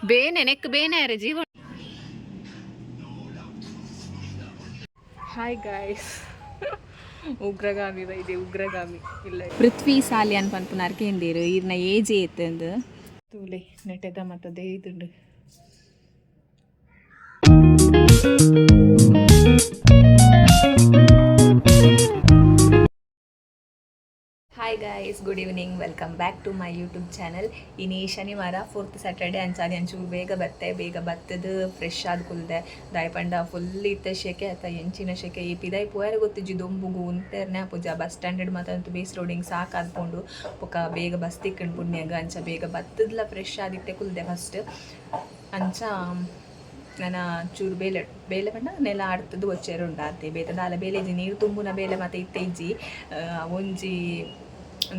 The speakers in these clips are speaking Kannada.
ಬೇನೆ ನೆಕ್ ಬೇನೆ ಅರೆ ಜೀವ ಹಾಯ್ ಗಾಯ್ಸ್ ಉಗ್ರಗಾಮಿ ಇದೆ ಉಗ್ರಗಾಮಿ. ಇಲ್ಲ. ಪೃಥ್ವಿ ಸಾಲಿ ಅನ್ಪನ್ಪು ಪನ್ಪುನಾರ್ ಕೇಂದಿರು ಇರ್ನ ಏಜ್ ಏತಂದು ತೂಲೆ ನೆಟ್ಟದ ಮತ್ತದೇ ಇದುಂಡು good evening welcome back to my YouTube channel ಇನ್ನು ಈ ಶನಿವಾರ ಫೋರ್ತ್ ಸ್ಯಾಟರ್ಡೆ ಅಂಚಾನೆ ಅಂಚೂರು ಬೇಗ ಬತ್ತೆ ಬೇಗ ಬತ್ತದು ಫ್ರೆಶ್ ಆದ ಕುಲ್ದೆ ದಾಯಪಂಡ ಫುಲ್ ಇತ್ತ ಶೆಕೆ ಆತ ಎಂಚಿನ ಶೆಕೆ ಈ ಪಿದಾಯಿ ಪೋಯರ ಗೊತ್ತಿಜ್ಜಿ ದೊಂಬುಗು ಉಂಟರ್ನೆ ಪೂಜ ಬಸ್ ಸ್ಟ್ಯಾಂಡರ್ಡ್ ಮಾತಂತೂ ಬೇಸ್ ರೋಡಿಂಗ್ ಸಾಕು ಆದ್ಕೊಂಡು ಒಕ್ಕ ಬೇಗ ಬಸ್ ತಿಕ್ಕಂಡು ಪುಣ್ಯಾಗ ಅಂಚ ಬೇಗ ಬತ್ತದ್ಲ ಫ್ರೆಶ್ ಆದಿತ್ತೆ ಕುಲ್ದೆ ಫಸ್ಟ್ ಅಂಚ ನನ್ನ ಚೂರು ಬೇಲೆ ಬೇಲೆ ಬಣ್ಣ ನೆಲ ಆಡ್ತದ್ದು ಒಚ್ಚೇರು ಉಂಟಾತೆ ಬೇತದ ಅಲ ಬೇಲೆಜಿ ನೀರು ತುಂಬುನ ಬೇಲೆ ಮತ್ತೆ ಇತ್ತೆ ಇಜ್ಜಿ ಒಂಜಿ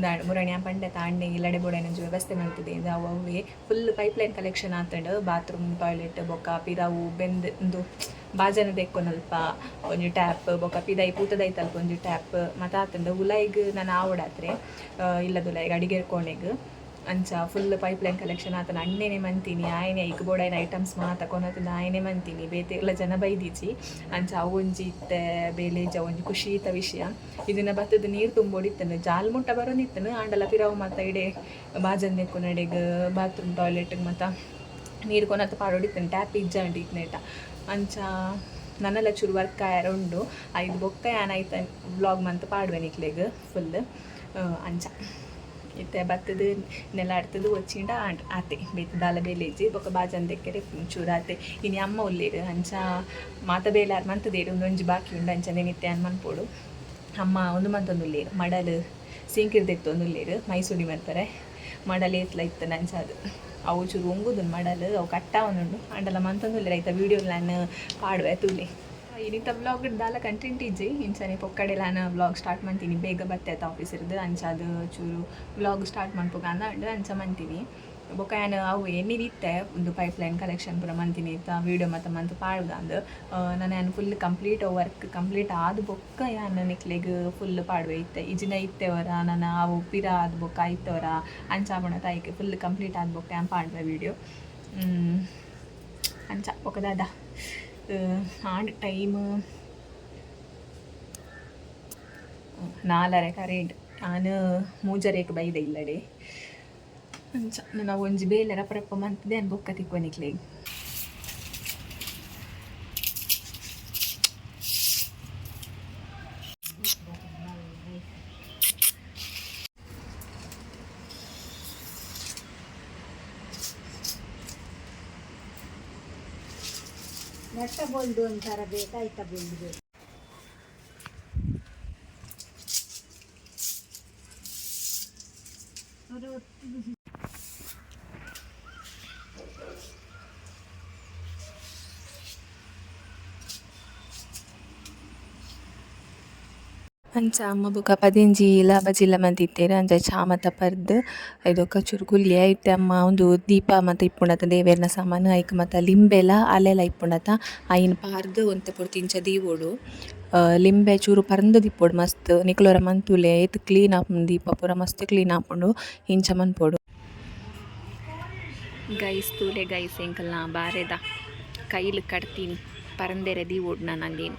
ದಾಂಡ್ ಆ ಪಂಡೆ ತಾಂಡೆ ಇಲ್ಲಡೆ ಬೋಡೈನಂಜು ವ್ಯವಸ್ಥೆ ಮಾಡ್ತಿದೆ ಇದು ಅವು ಅವೇ ಫುಲ್ ಪೈಪ್ಲೈನ್ ಕಲೆಕ್ಷನ್ ಆತಂಡು ಬಾತ್ರೂಮ್ ಟಾಯ್ಲೆಟ್ ಬೊಕ್ಕ ಪಿದಾವು ಬೆಂದ್, ಒಂದು ಬಾಜನ ದೆಕ್ಕೊನಲ್ಪ ಒಂಜಿ ಟ್ಯಾಪ್ ಬೊಕ್ಕ ಪಿದಾಯಿ ಪೂತದೈತಲ್ಪ ಒಂಜಿ ಟ್ಯಾಪ್ ಮತ್ತು ಆತಂಡು ಉಲಾಯಿಗ್ ನಾನು ಆವಡಾತ್ರೆ ಇಲ್ಲದ ಉಲಾಯಿಗ್ ಅಡಿಗೆ ಕೋಣೆಗ್. ಅಂಚ ಫುಲ್ ಪೈಪ್ಲೈನ್ ಕಲೆಕ್ಷನ್ ಆತನ ಅಣ್ಣೇನೆ ಮಂತೀನಿ, ಆಯನೆ ಐಕ್ ಬೋಡಾಯಿನ ಐಟಮ್ಸ್ ಮಾತ ಕೊನತನ ಆಯನೆ ಮಂತೀನಿ. ಬೇತೆ ಎಲ್ಲ ಜನ ಬೈದಿಜಿ ಅಂಚ ಅವೊಂಜಿ ಇತ್ತೆ ಬೇಲೇಜ ಒಂಜಿ ಖುಷಿ ಇತ್ತ ವಿಷಯ. ಇದನ್ನ ಬತ್ತದ ನೀರು ತುಂಬೋಡಿತ್ತನು ಜಾಲ್ ಮುಟ್ಟ ಬರೋನಿತ್ತನು ಆಂಡಲ ಪಿರಾವು ಮತ್ತ ಇಡೆ ಬಾಜನ್ ನೆಕ್ಕು ಬಾತ್ರೂಮ್ ಟಾಯ್ಲೆಟ್ ಮತ್ತ ನೀರು ಕೊನತ ಪಾಡೋಡಿತ್ತನು ಟ್ಯಾಪ್ ಇಜ್ಜ ಉಂಡು ನೆಟ ಅಂಚ ನನ್ನೆಲ್ಲ ಚೂರು ವರ್ಕ್ ಆಯಾರ ಉಂಡು. ಐದು ಬೊಕ್ಕ ಏನಾಯ್ತು ವ್ಲಾಗ್ ಮಂತ್ ಪಾಡುವೆ ನಿಕ್ಲೆಗ್ ಫುಲ್ ಅಂಚ. ಇತ್ತೆ ಬತ್ತದ ನೆಲಾಡ್ತದ ಒಚ್ಚಿಂಡ ಆತೆ. ಬೇತ ದಾಲ ಬೇಲೆಜ್ಜಿ ಬೊಕ ಬಾಜನ್ ದೆಕ್ಕರೆ ಚೂರು ಆತೆ. ಇನಿ ಅಮ್ಮ ಉಲ್ಲೇಡು ಅಂಚ ಮಾತ ಬೇಲಾರ್ ಮಂತದೇಡು ಒಂದೊಂಜಿ ಬಾಕಿ ಉಂಡು ಅಂಚನೆ ನಿತ್ತೆ ಅನ್ಮನ್ಪೋಡು ಅಮ್ಮ ಒಂದು ಮಂತೊಂದು ಉಲ್ಲೇರು, ಮಡಲು ಸಿಂಕಿರ್ದೆತ್ತು ಒಂದು ಉಲ್ಲೇರು ಮೈಸೂರಿ ಬರ್ತಾರೆ. ಮಡಲು ಏತ್ಲ ಇತ್ತು ನಂಚ ಅದು. ಅವು ಚೂರು ಒಂಗುದು ಮಡಲು, ಅವು ಕಟ್ಟಾವನುಂಡು ಅಂಡಲ ಮಂತೊಂದು ಉಲ್ಲೇರು, ಆಯ್ತಾ, ವೀಡಿಯೋ ನಾನು ಇನ್ನಿತ ಬ್ಲಾಗ್ ದಾಲ ಕಂಟೆಂಟ್ ಇಜ್ಜಿ ಇಂಚನೆ ಪೊಕ್ಕಡೆ ನಾನು ಬ್ಲಾಗ್ ಸ್ಟಾರ್ಟ್ ಮಾಡ್ತೀನಿ. ಬೇಗ ಬತ್ತೆ ಆಯ್ತು ಆಫೀಸ್ ಇರೋದು ಅಂಚಾದು ಚೂರು ಬ್ಲಾಗ್ ಸ್ಟಾರ್ಟ್ ಮಾಡ್ಬೇಕು ಅಂದ ಅಂಚ ಮಂತೀನಿ ಬೊಕ್ಕ ಏನು ಅವು ಏನಿರಿತ್ತೆ, ಒಂದು ಪೈಪ್ಲೈನ್ ಕಲೆಕ್ಷನ್ ಪೂರ ಮಂತೀನಿ ಇತ್ತ ವೀಡಿಯೋ ಮತ್ತು ಮಂತ್ ಪಾಡ್ದ ಅಂದು. ನಾನು ಏನು ಫುಲ್ ಕಂಪ್ಲೀಟ್ ವರ್ಕ್ ಕಂಪ್ಲೀಟ್ ಆದ ಬೊಕ್ಕ ಏನು ನಿಕ್ಲೆಗ್ ಫುಲ್ ಪಾಡುವೆ ಇತ್ತೆ. ಇಜಿನ ಇತ್ತೆವರ, ನಾನು ಅವು ಪಿರ ಆದ ಬೊಕ್ಕ ಇತ್ತವರ ಅಂಚಾಬಣ ತಾಯಿಗೆ ಫುಲ್ ಕಂಪ್ಲೀಟ್ ಆದ ಬೊಕ್ಕ ಏನು ಪಾಡುವೆ ವೀಡಿಯೋ ಅಂಚ ಬೊಕದಾದ ಆಂಡ್ ಟೈಮ್. ನಾಲರೆ ಕರೆಂಟ್ ನಾನು ಮೂಜರೇಕ್ ಬೈದೆ ಇಲ್ಲಡೆ. ಅಂಚ ನನ್ನ ಒಂಜಿ ಬೇಲೆ ರಪ್ಪ ರಪ್ಪ ಮಂತದೆ, ಅನ್ ಬೊಕ್ಕ ತಿಕ್ಕೊನಿಕ್ಲೆ ನೆಟ್ಟ ಬೋಲ್ಡು ಒಂಥರ ಬೇಕಾಯ್ತಾ ಬೋಲ್ಡ್ ಬೇಕು ಅಂಚ ಅಮ್ಮ ಬೊಕ ಪದಿಂಜಿ ಲಾಭ ಜಿಲ್ಲ ಮಂತಿತ್ತೇರು ಅಂಚ ಚಾ ಮತ್ತ ಪರ್ದ್ ಐದೊಕ ಚೂರು ಕುಲ್ಲಿ ಐತೆ ಅಮ್ಮ. ಒಂದು ದೀಪ ಮತ್ತು ಇಪ್ಪುಂಡತ ದೇವೆರ್ನ ಸಾಮಾನು, ಐಕ್ ಮತ್ತ ಲಿಂಬೆಲ, ಅಲೆಲ ಇಪ್ಪುಂಡತ ಐನ್ ಪಾರ್ದ್ ಒಂತೆ ಪೊಡು ತಿಂಚ ದೀವೋಡು ಲಿಂಬೆ ಚೂರು ಪರಂದು ದಿಪ್ಪೊಡು ಮಸ್ತ್. ನಿಕ್ಲೋರ ಮಂತುಲೆ ಏತ್ ಕ್ಲೀನ್ ಆಪುಂಡು ದೀಪ ಪೂರ ಮಸ್ತ್ ಕ್ಲೀನ್ ಆಪುಂಡು. ಇಂಚ ಮನ್ಪೊಡು ಗೈಸ್, ತೂಲೆ ಗೈಸ್ ಎಂಕಲ್ ನಾ ಬಾರೆದ ಕೈಲು ಕಟ್ತೀನಿ ಪರಂದೆರೆ ದೀವೋಡು ನಾನು ಅಂದೇನು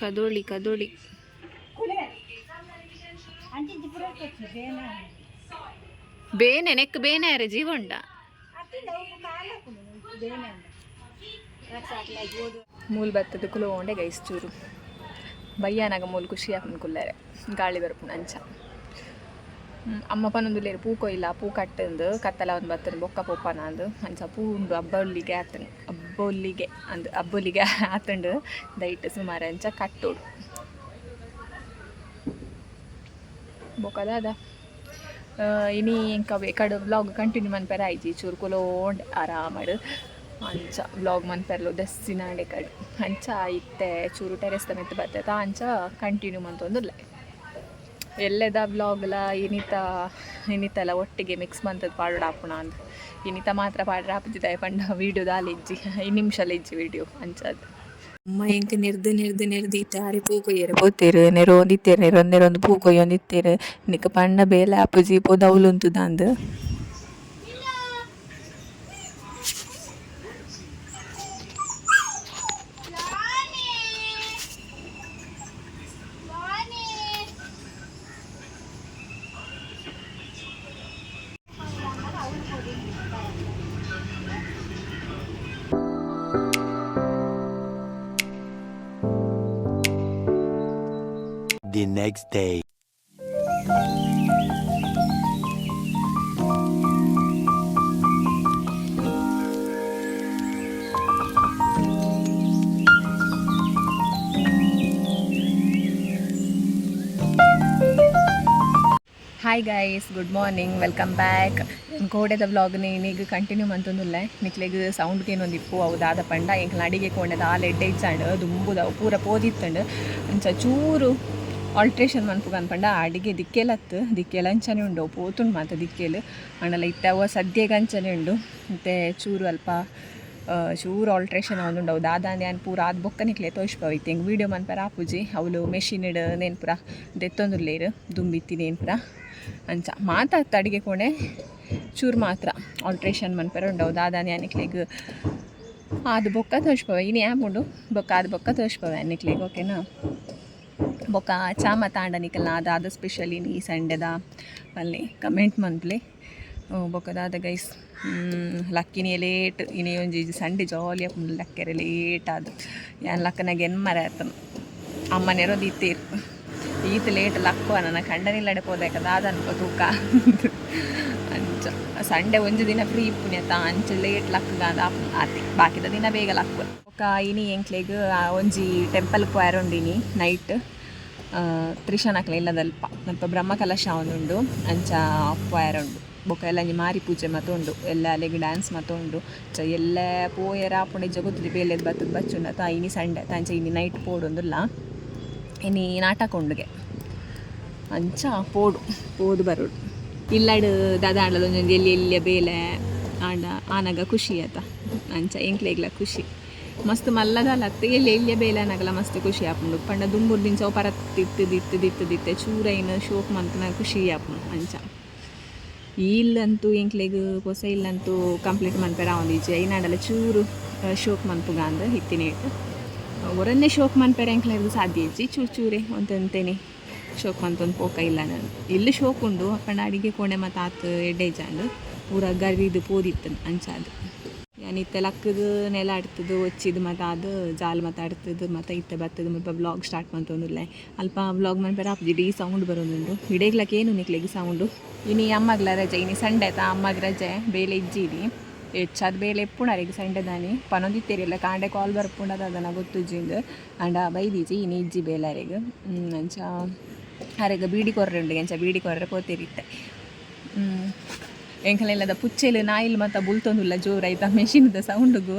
ಕದೋಳಿ ಕದೋಳಿ. ಬೇನ ನೆಕ್ ಬೇನೆ ಅರೆ ಜೀವಂಡ. ಮೂಲ್ ಬತ್ತದ ಕುಲೋಂಡೆ ಗೈಸ್ ಚೂರು. ಬಯ್ಯಾನಾಗ ಮೂಲ್ ಖುಷಿ ಆಪನ್ ಕುಲ್ಲರೆ. ಗಾಳಿ ಬರ್ಪುನ ಅಂಚ. ಹ್ಮ್, ಅಮ್ಮ ಪನ್ನೊಂದು ಲೇರು ಪೂ ಕೊಯ್ಲ ಪೂ ಕಟ್ಟಂದು ಕತ್ತಲ ಒಂದು ಬತ್ತನ ಬೊಕ್ಕ ಪೊಪ್ಪನ ಅಂದು ಅಂಚ ಪೂ ಉಂಡು ಹಬ್ಬೊಲ್ಲಿಗೆ ಆತನು ಅಬ್ಬೊಲ್ಲಿಗೆ ಅಂದು ಅಬ್ಬೊಲ್ಲಿಗೆ ಆತಂಡು ದೈಟ್ ಸುಮಾರು ಅಂಚ ಕಟ್ಟೋಡು. ಬೊಕದಾದ ಇನಿ ಎಂಕ ಕಡೆ ಬ್ಲಾಗ್ ಕಂಟಿನ್ಯೂ ಮನ್ಪೆರ ಆಯ್ಜಿ ಚೂರು ಕುಲೋಂಡ್ ಆರಾಮಡ್. ಅಂಚ ಬ್ಲಾಗ್ ಮನ್ಪೆರ್ಲು ದಸ್ಸಿನಾಡೆ ಕಡೆ. ಅಂಚ ಇತ್ತೆ ಚೂರು ಟೆರೆಸ್ ಮೆತ್ತ ಬರ್ತೈತ ಅಂಚ ಕಂಟಿನ್ಯೂ ಮಂತೊಂದುಲ್ಲ. ಎಲ್ಲೆದ ಬ್ಲಾಗ್ಲ ಇನಿತ ಇನಿತೆಲ್ಲ ಒಟ್ಟಿಗೆ ಮಿಕ್ಸ್ ಮಂತದ್ ಪಾಡು ಆಪುಣ ಅಂತ. ಇನಿತ ಮಾತ್ರ ಪಾಡ್ರೆ ಆಪುಜಿದಾಯ ಪಂಡ ವೀಡಿಯೋದ ಇಜ್ಜಿ ಈ ನಿಮಿಷಲ್ಲ ಇಜ್ಜಿ ವೀಡಿಯೋ ಅಂಚದ್. ಅಮ್ಮ ಎಂಕ್ ನಿರ್ದು ನಿರ್ದು ನೆರ್ದ್ ಇತ್ತಾರೆ ಪೂ ಕೊಯ್ಯರೆ ಪೋತೆರ್ ನೆರೊಂದಿತ್ತೆರ್ ನೆರೊಂದ್ ನೆರೊಂದ್ ಪೂ ಕೊಯ್ಯೊಂದಿತ್ತೇರು ನಿಕ್ ಪಣ್ಣ ಬೇಲೆ ಆಪುಜಿ ಪೋದು ಅಂತದ ದಾಂದ್ the next day. Hi guys good morning welcome back ಕೋಡೆದ vlog ನೀನೀಗ ಕಂಟಿನ್ಯೂ ಮಂತೊಂದುಲ್ಲೆ ನಿಕ್ಲೆಗ್ ಸೌಂಡ್ಗೆ ಏನೊಂದು ಇಪ್ಪು ಅವು ದಾದ ಪಂಡ ಎಂಕ್ಲ ಅಡಿಗೆ ಕೊಂಡೆದ ಆಲ್ ಎಡ್ಡೆ ಇಚ್ಚಾಂಡ್ ದುಂಬುದ ಅವು ಪೂರ ಪೋದಿತ್ತಂಡ್ ಅಂಚ ಚೂರು ಆಲ್ಟ್ರೇಷನ್ ಮನ್ಪುಗ ಪಂಡ ಅಡಿಗೆ ದಿಕ್ಕೆಲತ್ತು ದಿಕ್ಕೆಲ ಅಂಚನೆ ಉಂಡು ಪೋತುಂಡು ಮಾತ ದಿಕ್ಕೆಲು ಅಣ್ಣಲ್ಲ ಇತ್ತವ ಸದ್ಯಗೆ ಅಂಚನೆ ಉಂಡು ಮತ್ತು ಚೂರು ಅಲ್ಪ ಚೂರು ಆಲ್ಟ್ರೇಷನ್ ಅವನುಂಡು ಅವು ದಾದಾಂದೆ ಅನ್ ಪೂರ ಆದ್ ಬೊಕ್ಕ ನಿಕ್ಲೆ ತೋರಿಸ್ಪವಿತ್ತು ಹೆಂಗೆ ವೀಡಿಯೋ ಮನ್ಪರ ಆಪುಜಿ ಅವಳು ಮೆಷಿನ್ ಇಡ ನೆನ್ಪುರ ದೆತ್ತೊಂದುಲ್ಲೇರು ದುಂಬಿತ್ತಿ ನೇನ್ಪುರ ಅಂಚ ಮಾತಾಡ್ತ ಅಡಿಗೆ ಕೋಣೆ ಚೂರು ಮಾತ್ರ ಆಲ್ಟ್ರೇಷನ್ ಮನ್ಪರ ಉಂಡವು ದಾದಾನೆ ಅನಿಕ್ಲೆಗ್ ಅದು ಬೊಕ್ಕ ತೋರಿಸ್ಪವ ಇನ್ನು ಯಾಪುಂಡು ಬೊಕ್ಕ ಅದು ಬೊಕ್ಕ ತೋರಿಸ್ಪವ ಅನಿಕ್ಲೆಗ್ ಓಕೆನಾ ಬೊಕ್ಕ ಚಾಮ ತಾಂಡ ನಿಕಲ್ನ ಅದಾದ ಸ್ಪೆಷಲಿ ಈ ಸಂಡೆದ ಅಲ್ಲಿ ಕಮೆಂಟ್ ಮಂತ್ಲಿ ಬೊಕದಾದ ಗೈಸ್ ಲಕ್ಕಿನಿ ಲೇಟ್ ಇನ್ನೇ ಒಂಜಿ ಸಂಡೆ ಜಾಲಿಯ ಲಕ್ಕೆರೆ ಲೇಟ್ ಆದ್. ಯಾನ್ ಲಕ್ಕನಾಗ ಎನ್ಮರ ಆತನು. ಅಮ್ಮನೆರೋ ದೀತೀರ್ ಈತ ಲೇಟ್ ಲಕ್ಕು ನನ್ನ ಕಂಡನಿಲ್ಲಡೆ ಪೋದಾಕ ದಾದ ಅನ್ಕೋ ತೂಕ. ಅಂಚ, ಸಂಡೆ ಒಂಜಿ ದಿನ ಫ್ರೀ ಪುಣ್ಯತ ಅಂಚ ಲೇಟ್ ಲಕ್ಕಗಾದ ಆತಿ. ಬಾಕಿದ ದಿನ ಬೇಗ ಲಕ್ಕು ಒಕ್ಕ ಇನಿ ಎಂಕ್ಲೆಗ್ ಒಂಜಿ ಟೆಂಪಲ್ ಪೋಯರೊಂಡಿನಿ ನೈಟ್ ತ್ರಿಶನಕ್ಲ ದಲ್ಪ ನಲ್ಪ ಬ್ರಹ್ಮಕಲಶ ಅವನುಂಡು, ಅಂಚ ಪೋಯರುಂಡು ಬೊಕ ಎಲ್ಲ ಒಂಜಿ ಮಾರಿ ಪೂಜೆ ಮಾತ ಉಂಡು, ಎಲ್ಲ ಅಲ್ಲಿಗೆ ಡ್ಯಾನ್ಸ್ ಮಾತ ಉಂಡು. ಚ ಎಲ್ಲ ಪೋಯರ ಆಪುಂಡೆ ಜಗುತ್ತುಲಿ ಬೇಲೆದ್ ಬತ್ತದ ಬಚ್ಚುಂಡ ತ ಇನಿ ಸಂಡೆ ತಂಚ ಇನಿ ನೈಟ್ ಪೋಡೊಂದುಲ್ಲ. ಇನಿ ನಾಟಕ ಉಂಡುಗೆ. ಅಂಚ ಪೋಡು, ಪೋದು ಬರೋಡು. ಇಲ್ಲಡ್ ದಾದ ಆಂಡಲ ಒಂಜೊಂದು ಎಲ್ಲಿ ಎಲ್ಲಿಯ ಬೇಲೆ ಆಂಡ, ಆನಗ ಖುಷಿ ಆತ. ಅಂಚ ಎಂಕ್ಲೆಗ್ಲ ಖುಷಿ. ಮಸ್ತ್ ಮಲ್ಲದಲತ್ತ ಎಲ್ಲಿ ಎಲ್ಲಿಯ ಬೇಲೆ ಅನಗಲ ಮಸ್ತ್ ಖುಷಿ ಆಪುಂಡು. ಪಂಡ ದುಂಬುರ್ ದಿಂಚ ಪರತ್ ದಿತ್ತು ದಿತ್ತು ದಿತ್ತು ದಿತ್ತೆ ಚೂರೈನ ಶೋಕ್ ಮಂತನ ಖುಷಿ ಆಪುಂಡು ಅಂಚ. ಇಲ್ಲಂತೂ ಎಂಕ್ಲೆಗ್ ಹೊಸ ಇಲ್ಲಂತೂ ಕಂಪ್ಲೀಟ್ ಮನ್ಪೇರ ಆವೊಂದಿಜ್ಜೆ ಐನಾಡಲ್ಲ ಚೂರು ಶೋಕ್ ಮನ್ಪುಗ ಅಂದ ಇಟ್ಟು ಒರನ್ನೇ ಶೋಕ್ ಮನ್ಪೇರ ಎಂಕ್ಲೆಗ್ ಸಾಧ್ಯ ಇಜ್ಜಿ, ಚೂರು ಚೂರೆ ಒಂದಂತೇನೆ ಶೋಕ್ ಮಂತೊಂದು ಪೋಕ ಇಲ್ಲ ನಾನು ಇಲ್ಲಿ ಶೋಕ್ ಉಂಡು ಅಪ್ಪಣ್ಣ ಅಡಿಗೆ ಕೋಣೆ ಮತ್ತು ಆತ ಎಡ್ಡೆ ಜಾಂಡು ಪೂರ ಗರ್ವಿದು ಪೋದಿತ್ತು ಅಂಚಾದು ಯಾನ್ ಇತ್ತೆ ನೆಲ ಆಡ್ತದು ಒಚ್ಚಿದು ಮತ್ತು ಅದು ಜಾಲ್ ಮತ್ತು ಆಡ್ತದು ಮತ್ತು ಇತ್ತೆ ಬತ್ತದು ಮುಲ್ಪ ಬ್ಲಾಗ್ ಸ್ಟಾರ್ಟ್ ಮಂತೊಂದುಲ್ಲೆ ಅಲ್ಪ ಬ್ಲಾಗ್ ಮನ್ಪೆರ ಆಪುಜಿ ಡಿ ಸೌಂಡ್ ಬರೋದುಂಡು ಹಿಡೇಗ್ಲಕ್ಕೆ ಏನು ನಿಕ್ಲೆಗ್ ಸೌಂಡು ಇನಿ ಅಮ್ಮಗ್ಲ ರಜೆ ಇನಿ ಸಂಡೆ ತ ಅಮ್ಮಗ್ ರಜೆ ಬೇಲೆ ಇಜ್ಜಿರಿ ಹೆಚ್ಚಾದ ಬೇಲೆ ಎಪ್ಪುಣರಿಗೆ ಸಂಡೆ ದಾನಿ ಪನೊಂದಿತ್ತೇರಿಲ್ಲ ಕಾಂಡೆ ಕಾಲ್ ಬರ್ಪುಂಡದ ಅದನ್ನು ಗೊತ್ತುಜ್ಜಿಂದು ಅಂಡ ಬೈದಿಜಿ ಇನಿ ಇಜ್ಜಿ ಬೇಲಾರಿಗೆ ಅಂಚ ಅರೆಗ ಬೀಡಿ ಕೊರ್ರೆ ಉಂಡು ಎಂಚ ಬೀಡಿ ಕೊರ್ರೆ ಪೋತಿರಿತ್ತೆ ಎಂಕಲೆಲ್ಲದ ಪುಚ್ಚೆಲು, ನಾಯಿಲ್ ಮತ್ತು ಬುಲ್ತೊಂದುಲ್ಲ ಜೋರಾಯ್ತ ಮೆಷಿನ್ದ ಸೌಂಡ್ಗು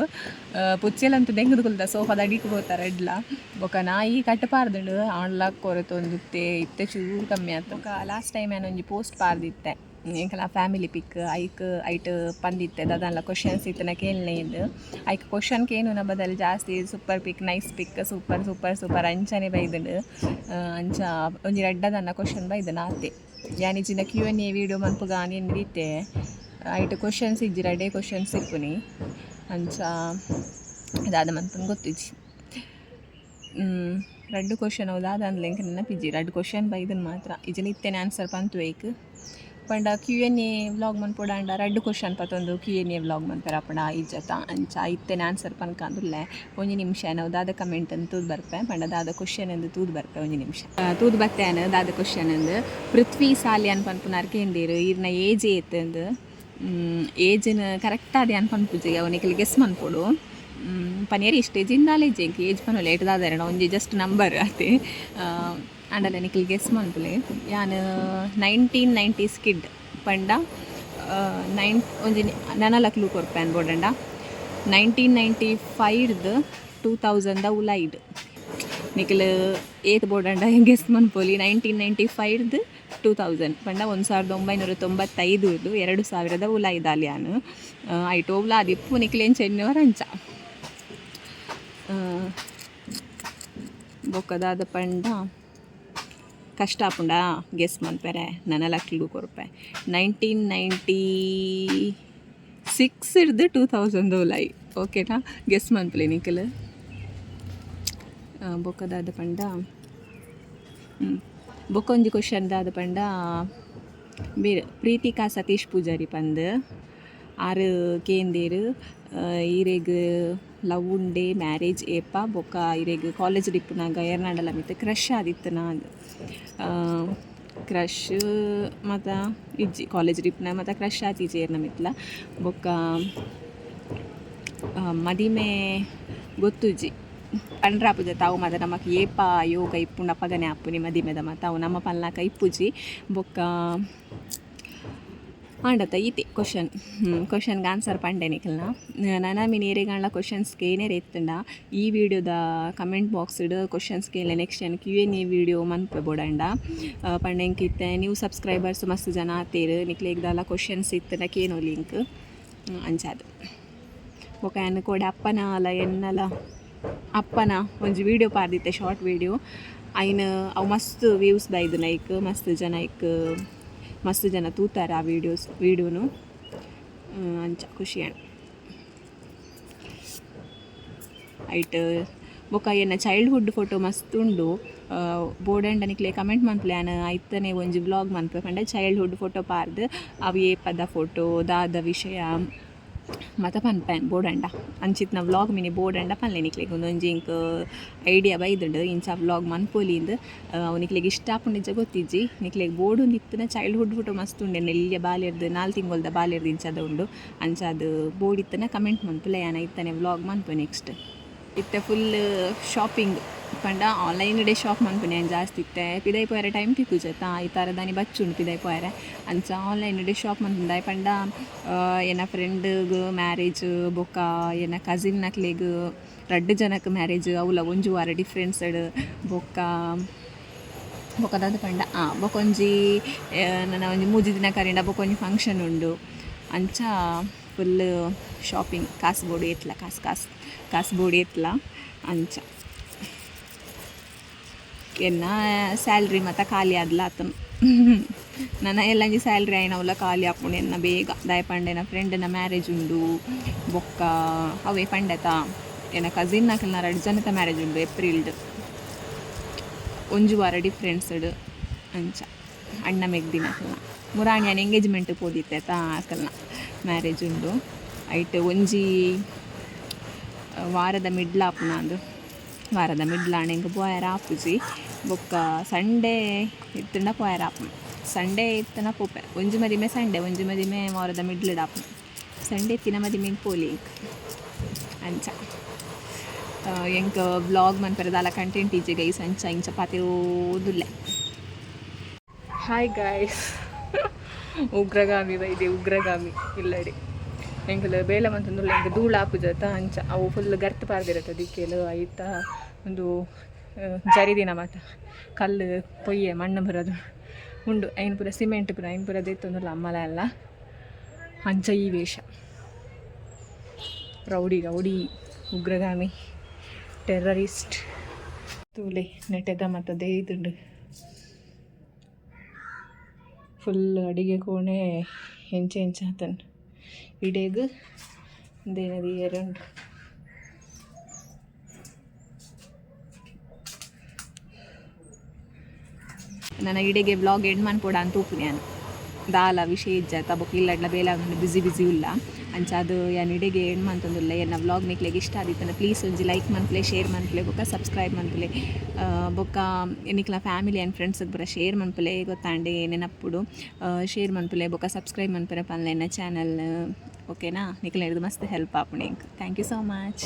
ಪುಚ್ಚೆಲಂತೂ ದೆಂಗದು ಕುಲ್ದ ಸೋಫಾದ ಅಡಿಗೆ ಹೋಗ್ತಾರೆ ಎಡ್ಲ ಬೊಕ ನಾಯಿ ಕಟ್ಟಪಾರ್ದುಂಡು ಆಣ್ಲ ಕೊರತೊಂದಿತ್ತೆ, ಇತ್ತೆ ಚೂರು ಕಮ್ಮಿ ಆಯ್ತು ಲಾಸ್ಟ್ ಟೈಮ್ ಏನೊಂಜಿ ಪೋಸ್ಟ್ ಪಾರ್ದಿತ್ತೆ. ಎಂಕಲ ಫ್ಯಾಮಿಲಿ ಪಿಕ್ ಐಕ್, ಐಟ್ ಪಂದಿತ್ತೆ. ದಾದಲ್ಲ ಕ್ವಶನ್ಸ್ ಇತ್ತನ ಕೇಳನೆ ಇದು ಐಕ್ ಕ್ವಶನ್ ಕೇನು ನಮ್ಮ ಬದಲು ಜಾಸ್ತಿ super pic nice pic super super super ಅಂಚನೆ ಬೈದುಂಡು. ಅಂಚ, ಒಂಜಿ ರೆಡ್ಡದನ್ನ ಕ್ವಶನ್ ಬೈದು ನಾತೆ. ಯಾನಿಜಿನ ಕ್ಯೂ ಎನ್ ಎ ವಿಡಿಯೋ ಮನ್ಪು ನೀನು ನಡೀತೆ ಐಟ್ ಕ್ವಶನ್ಸ್ ಇಜ್ಜಿ ರಡ್ಡೆ ಕ್ವಶನ್ಸ್ ಇಪ್ಪುನಿ ಅಂಚ ಇದಾದ ಮನ್ಪನ್ ಗೊತ್ತಿಜ್ಜಿ ರಡ್ಡು ಕ್ವಶನ್ ಅದಾದ ದಾದ ಎಂಕ ನೆನಪಿಜ್ಜಿ ರಡ್ಡು ಕ್ವಶನ್ ಬೈದನ್ ಮಾತ್ರ ಇಜನ ಇತ್ತೇನೆ ಆನ್ಸರ್ ಪಂತು ಏಕ್ ಪಂಡ ಕ್ಯೂ ಎನ್ ಎ ವ್ಲಾಗ್ ಮನ್ಪುಡ ಅಂಡ. ರಡ್ಡು ಕ್ವಶನ್ ಪತ್ತೊಂದು ಕ್ಯೂ ಎನ್ ಎ ವ್ಲಾಗ್ ಮನ್ಪೆರ ಪಂಡ ಇಜ್ಜತ ಅಂಚ ಇತ್ತೇನೆ ಆನ್ಸರ್ ಪನ್ಕಂದುಲ್ಲೆ ಒಂಜಿ ನಿಮಿಷ ನಾವು ದಾದ ಕಮೆಂಟ್ ಅಂತ ತೂದ್ ಬರ್ಪೆ. ಪಂಡ ದಾದ ಕ್ವಶನ್ ಎಂದು ತೂದ್ ಬರ್ಪೆ ಒಂಜಿ ನಿಮಿಷ. ತೂದ್ ಬರ್ತೇನೆ ದಾದ ಕ್ವಶನ್ ಅಂದು. ಪೃಥ್ವಿ ಸಾಲಿ ಅನ್ಪನ್ಪುನಾರ್ ಕೇಂದಿರು. ಇರ್ನ ಏಜ್ ಏತಂದು ಏಜ್ನ ಕರೆಕ್ಟ್ ಆದಿ ಅನ್ಪನ್ಪುಜಿಗೆ ಅವನಿಗೆ ಗೆಸ್ ಮನ್ಪೊಡು ಪನಿಯರ್ ಇಷ್ಟೇ. ಜಿಂದಾಲೆ ಜೆಂಕ್ ಏಜ್ ಪನು ಲೇಟ್ ದಾದರಣ ಒಂಜಿ ಜಸ್ಟ್ ನಂಬರ್ ಅತೆ ಅಂಡಲ ನಿಖಿಲ್ ಗೆಸ್ ಮನ್ಪುಲೆ ಯಾನ್ ನೈನ್ಟೀನ್ ನೈಂಟೀಸ್ ಕಿಡ್ ಪಂಡ ನೈನ್ ಒಂಜಿ ನನಲಕ್ಲು ಕೊರ್ಪೆನ್ ಬೋಡಂಡ ನೈನ್ಟೀನ್ ನೈಂಟಿ ಫೈವ್ದು ಟೂ ತೌಸಂಡ ಉಲೈಡ್ ನಿಖಿಲ್ ಏತ್ ಬೋರ್ಡಂಡ ಗೆಸ್ ಮನ್ಪೊಲಿ ನೈನ್ಟೀನ್ ನೈಂಟಿ ಫೈವ್ದು ಟೂ ತೌಸಂಡ್ ಪಂಡ ಒಂದು ಸಾವಿರದ ಒಂಬೈನೂರ ತೊಂಬತ್ತೈದು ಎರಡು ಸಾವಿರದ ಉಲೈದ್ ಅಲಿಯಾನು ಐಟೋವ್ಲ ಅದಿಪ್ಪು ನಿಖಿಲೇನ್ ಚೆನ್ನವರ ಅಂಚ ಬೊಕ್ಕದಾದ ಪಂಡ ಕಷ್ಟ ಆಪುಂಡ ಗೆಸ್ ಮನ್ಪೆರೆ ನನ್ನ ಲಕ್ಕಿಗೂ ಕೊರ್ಪೆ ನೈನ್ಟೀನ್ ನೈಂಟಿ ಸಿಕ್ಸ್ ಹಿಡ್ದು ಟೂ ತೌಸಂಡ್ ಲೈ ಓಕೆನಾ ಗೆಸ್ ಮನ್ಪಲೆ ನಿಖಲ್ ಬೊಕ್ಕದಾದ ಪಂಡ. ಬೊಕ್ಕೊಂಜಿ ಕ್ವಶನ್ ದಾದ ಪಂಡ. ಬೇರೆ, ಪ್ರೀತಿಕಾ ಸತೀಶ್ ಪೂಜಾರಿ ಪಂದ್. ಆರು ಕೇಂದೇರು ಇರೆಗ್ ಲವ್ ಉಂಡೆ ಮ್ಯಾರೇಜ್ ಏಪ ಬೊಕ್ಕ ಇರೆಗ್ ಕಾಲೇಜ್ ಡಿಪ್ಪುನಾಗ ಎರ್ನಾಡಲ ಮಿತ್ ಕ್ರಶ್ ಆದಿತ್ತನ ಕ್ರಶ್ ಮತ್ತು ಇಜ್ಜಿ, ಕಾಲೇಜ್ ಡಿಪ್ಪುನ ಮತ್ತು ಕ್ರಶ್ ಆತಿಜಿ ಏರ್ನ ಮಿತ್ಲ ಬೊಕ್ಕ ಮದಿಮೆ ಗೊತ್ತುಜಿ ಪಂಡ್ರಾಪುಜ ತಾವು ಮದ ನಮಕ್ ಏಪ ಯೋಗ ಇಪ್ಪುಂಡ ಪಗನೆ ಅಪ್ಪುನಿ ಮದಿಮೆದ ಮ ತಾವು ನಮ್ಮ ಪಲ್ನಾಕ ಇಪ್ಪುಜಿ ಬೊಕ್ಕ ಆಂಡತ, ಈತಿ ಕ್ವಶನ್ ಕ್ವಶನ್ಗೆ ಆನ್ಸರ್ ಪಂಡೆ ನಿಖಲ್ನ. ನನ್ನ ಮೀನು ಏರೆಗಾಣ್ಲ ಕ್ವಶನ್ಸ್ಗೆ ಏನೇ ರೇತಂಡ ಈ ವಿಡಿಯೋದ ಕಮೆಂಟ್ ಬಾಕ್ಸ್ ಇಡು ಕ್ವಶನ್ಸ್ಗೆ ಇಲ್ಲ ನೆಕ್ಸ್ಟ್ ಏನು ಕ್ಯೂ ಎನ್ ಈ ವಿಡಿಯೋ ಮನ್ಪೆ ಬೋಡಂಡ ಪಂಡೆಂಕಿತ್ತೆ ನೀವು ಸಬ್ಸ್ಕ್ರೈಬರ್ಸ್ ಮಸ್ತ್ ಜನ ಆತೇರು. ನಿಕ್ಲೇಗ್ದಲ್ಲ ಕ್ವಶನ್ಸ್ ಇತ್ತನ ಕೇನೋ ಲಿಂಕ್ ಅಂಚಾದು ಬೊಕ ಏನು ಕೂಡ ಅಪ್ಪನ ಅಲ್ಲ ಎನ್ನಲ ಅಪ್ಪನ ಒಂಜಿ ವಿಡಿಯೋ ಪಾರ್ದಿತ್ತೆ ಶಾರ್ಟ್ ವಿಡಿಯೋ ಐನ್ ಅವು ಮಸ್ತ್ ವ್ಯೂಸ್ ಬೈದು ನೈಕ್ ಮಸ್ತ್ ಜನ ಇಕ್ ಮಸ್ತ್ ಜನ ತೂತಾರೆ ಆ ವೀಡಿಯೋಸ್ ವೀಡಿಯೋನು ಅಂಚ ಖುಷಿ ಅಣ್ಣ ಐಟ್ ಬೊಕ ಎನ್ನ ಚೈಲ್ಡ್ಹುಡ್ ಫೋಟೋ ಮಸ್ತ್ ಉಂಡು. ಬೋರ್ಡ್ ನಿಕ್ಲೆ ಕಮೆಂಟ್ ಮನ್ಪ್ಲೆ ಐತನೆ ಒಂಜಿ ವ್ಲಾಗ್ ಮನ್ಪೆ ಪಂಡ ಚೈಲ್ಡ್ಹುಡ್ ಫೋಟೋ ಪಾರ್ದ್ ಅವು ಪದ ಫೋಟೋ ದಾದ ವಿಷಯ ಮತ ಬೋರ್ಡಂಡ ಬೋಡಂಡ ಅಂಚಿತ್ನ ವ್ಲಾಗ್ ಮಿನಿ ಬೋಡಂಡ ಪನ್ಲೆ ನಿಕ್ಲೆಗ್ ಒಂದೊಂಜಿ ಇಂಕ್ ಐಡಿಯಾ ಬೈದುಂಡು ಇಂಚ ವ್ಲಾಗ್ ಮನ್ಪೊಲಿಂದ್ ನಿಕ್ಲೆಗ್ ಇಷ್ಟ ಆಪುಂಡು ನಿಜ ಗೊತ್ತಿಜ್ಜಿ ನಿಕ್ಲೆಗ್ ಬೋಡು ಇತ್ತಿನ ಚೈಲ್ಡ್ಹುಡ್ ಫೋಟೋ ಮಸ್ತ್ ಉಂಡೆ ನೆಲ್ಯ ಬಾಲ್ಯರ್ದು ನಾಲ್ ತಿಂಗೊಲ್ದ ಬಾಲ್ಯರ್ದು ಇಂಚದ ಉಂಡು ಅಂಚಾದು ಬೋರ್ಡ್ ಇತ್ತನ ಕಮೆಂಟ್ ಮನ್ಪುಲ ಯಾನ ಇತ್ತನೆ ವ್ಲಾಗ್ ಮನ್ಪು ನೆಕ್ಸ್ಟ್ ಇತ್ತ ಫುಲ್ ಶಾಪಿಂಗ್ ಪಂಡ ಆನ್ಲೈನ್ ಶಾಪ್ ಮನ್ಪುನೆ ಜಾಸ್ತಿ ಇತ್ತೆ? ಪಿದೈ ಪೋಯರೆ ಟೈಮ್ ತಿಕ್ಕುಜತ್ತ ಈ ಥರ ದಾನಿ ಬಚ್ಚುಂಡು ಪಿದೈ ಪೋಯರೆ ಅಂಚ ಆನ್ಲೈನ್ ಡೇ ಶಾಪ್ ಮನ್ಪುಂಡ ಪಂಡ ಏನ ಫ್ರೆಂಡ್ಗ್ ಮ್ಯಾರೇಜ್ ಬೊಕ್ಕ, ಏನ ಕಸಿನ್ ನಕ್ಲೆಗ್ ರಡ್ಡ್ ಜನಕ್ಕೆ ಮ್ಯಾರೇಜ್ ಅವುಲ ಒಂಜು ವಾರ ಡಿಫ್ರೆನ್ಸ್ ಬೊಕ್ಕ ಬೊಕ್ಕದಾದ ಪಂಡ. ಆ ಬೊಕೊಂಜಿ ನನ್ನ ಒಂಜಿ ಮೂಜಿ ದಿನ ಕರೆಂಡ ಬೊಕೊಂಜಿ ಫಂಕ್ಷನ್ ಉಂಡು. ಅಂಚ ಫುಲ್ ಶಾಪಿಂಗ್ ಕಾಸು ಬೋಡಿ ಎತ್ತಲ ಕಾಸು ಕಾಸು ಕಾಸು ಬೋಡಿ ಎತ್ತಲ ಅಂಚ. ಎನ್ನ ಸ್ಯಾಲ್ರಿ ಮತ್ತು ಖಾಲಿ ಆದ್ಲ ಆತನು ನನ್ನ ಎಲ್ಲಂಜಿ ಸ್ಯಾಲ್ರಿ ಆಯ್ನವಲ್ಲ ಖಾಲಿ ಆಪುಂಡು ಎನ್ನ ಬೇಗ. ದಾಯ ಪಂಡೆನ ಫ್ರೆಂಡ್ನ ಮ್ಯಾರೇಜ್ ಉಂಡು, ಬೊಕ್ಕ ಅವೇ ಪಂಡೆತ. ಎನ್ನ ಕಸಿನ್ ನಾಕಲ್ನ ಎರಡು ಜನತ ಮ್ಯಾರೇಜ್ ಉಂಡು ಏಪ್ರಿಲ್ಡ್ ಒಂಜು ವಾರ ಡಿಫ್ರೆನ್ಸ್ಡ್ ಅಂಚ. ಅಣ್ಣ ಮೆಗ್ದಿನ ಅಕಲ್ನ ಮುರಾಣಿಯನ್ ಎಂಗೇಜ್ಮೆಂಟ್ ಪೋದಿತ್ತೆ ತಾ ಅಕಲ್ನ ಮ್ಯಾರೇಜ್ ಉಂಡು. ಐಟ್ ಒಂಜಿ, ವಾರದ ಮಿಡ್ಲ್ ಆಪುನ ಅಂದು. ವಾರದ ಮಿಡ್ಲ್ ಹೆಂಗೆ ಬೋಯರ ಆಪುಜಿ ಬೊಕ್ಕ ಸಂಡೇ ಇತ್ತಂಡ ಪೋಯರ ಆಪುನ. ಸಂಡೇ ಇತ್ತನ ಪೋಪೆ. ಒಂಜಿ ಮದಿಮೆ ಸಂಡೇ, ಒಂಜಿ ಮದಿಮೆ ವಾರದ ಮಿಡ್ಲ್ ಆಪುನ. ಸಂಡೇ ಇತ್ತಿನ ಮದಿಮೆ ಪೋಲಿ ಅಂಚ. ಎಂಕ್ ಬ್ಲಾಗ್ ಮನ್ಪೆರೆ ದಾಲ ಕಂಟೆಂಟ್ ಈಜೆ ಗೈಸ್ ಅಂಚ ಇಂಚ ಪಾತಿ ಓದುಲ್ಲೆ ಹಾಯ್ ಗಾಯ್ಸ್ ಉಗ್ರಗಾಮಿ ಬೈದೆ ಉಗ್ರಗಾಮಿ. ಇಲ್ಲಡಿ. ಎಂಕಲ್ ಬೇಲ ಮಂತಂದುಲ್ಲ, ಎಂಕ್ ಧೂಳು ಆಪುಜತ ಅಂಚ. ಅವು ಫುಲ್ ಗರ್ತ್ ಪಾರ್ದಿರತ್ತ ದಿಕ್ಕೆಲು ಆಯ್ತಾ ಒಂದು ಜರಿದಿನ ಮಾತ ಕಲ್ಲು ಪೊಯ್ಯೆ ಮಣ್ಣು ಬರೋದು. ಉಂಡು, ಐನ್ ಪೂರ, ಸಿಮೆಂಟ್ ಪೂರ, ಐನ್ ಪೂರ ದೆತ್ತೊಂದುಲ್ಲ ಅಮ್ಮಲ ಅಂಚ ಈ ವೇಷ. ರೌಡಿ ರೌಡಿ, ಉಗ್ರಗಾಮಿ, ಟೆರರಿಸ್ಟ್, ತೂಲೆ ನೆಟ್ಟೆದ ಮತ್ತು ದೇಯ್ದುಂಡು ಫುಲ್ ಅಡಿಗೆ ಕೋಣೆ, ಹೆಂಚೆ ಹೆಂಚೆ ಆತನ್ ಇಡೇದು ದೇನದಿ ಎರಡು ನನ್ನ ಇಡೆಗೆ ಬ್ಲಾಗ್ ಎಂಡ್ ಮಾಡ್ಕೊಡ ಅಂತ ಉಪ್ಪು ನಾನು. ದಾಲ ವಿಷಯ ಇಜ್ಜ ತಬಕ್ ಇಲ್ಲಡ್ಲ ಬೇಲ ಬ್ಯುಸಿ ಬ್ಯುಸಿ ಇಲ್ಲ. ಅಂಚ ಅದು ಯಾನ್ ಇಡೆಗೆ ಎಂಡ್ ಮಂತಂದುಲ್ಲ ಎನ್ನ ವ್ಲಾಗ್ ನಿಕ್ಲೆಗೆ ಇಷ್ಟ ಆದಿತ್ತನ ಪ್ಲೀಸ್ ಒಂಜಿ ಲೈಕ್ ಮನ್ಪ್ಲೆ ಶೇರ್ ಮನ್ಪ್ಲೆ ಬೊಕ್ಕ ಸಬ್ಸ್ಕ್ರೈಬ್ ಮನ್ಪ್ಲೆ ಬೊಕ್ಕ ಎನಿಕ್ಲ ಫ್ಯಾಮಿಲಿ ಆ್ಯಂಡ್ ಫ್ರೆಂಡ್ಸ್ ಬರ ಶೇರ್ ಮನ್ಪಲೆ ಗೊತ್ತಾಂಡೆ ನೆನಪ್ಪುಡು ಶೇರ್ ಮನ್ಪಲೆ ಬೊಕ್ಕ ಸಬ್ಸ್ಕ್ರೈಬ್ ಮನ್ಪರೆ ಪನ್ಲೆ ಎನ್ನ ಚಾನಲ್ ಓಕೆನಾ? ನಿಕ್ಲ ಇದು ಮಸ್ತ್ help ಆಪುಣೆ. Thank you so much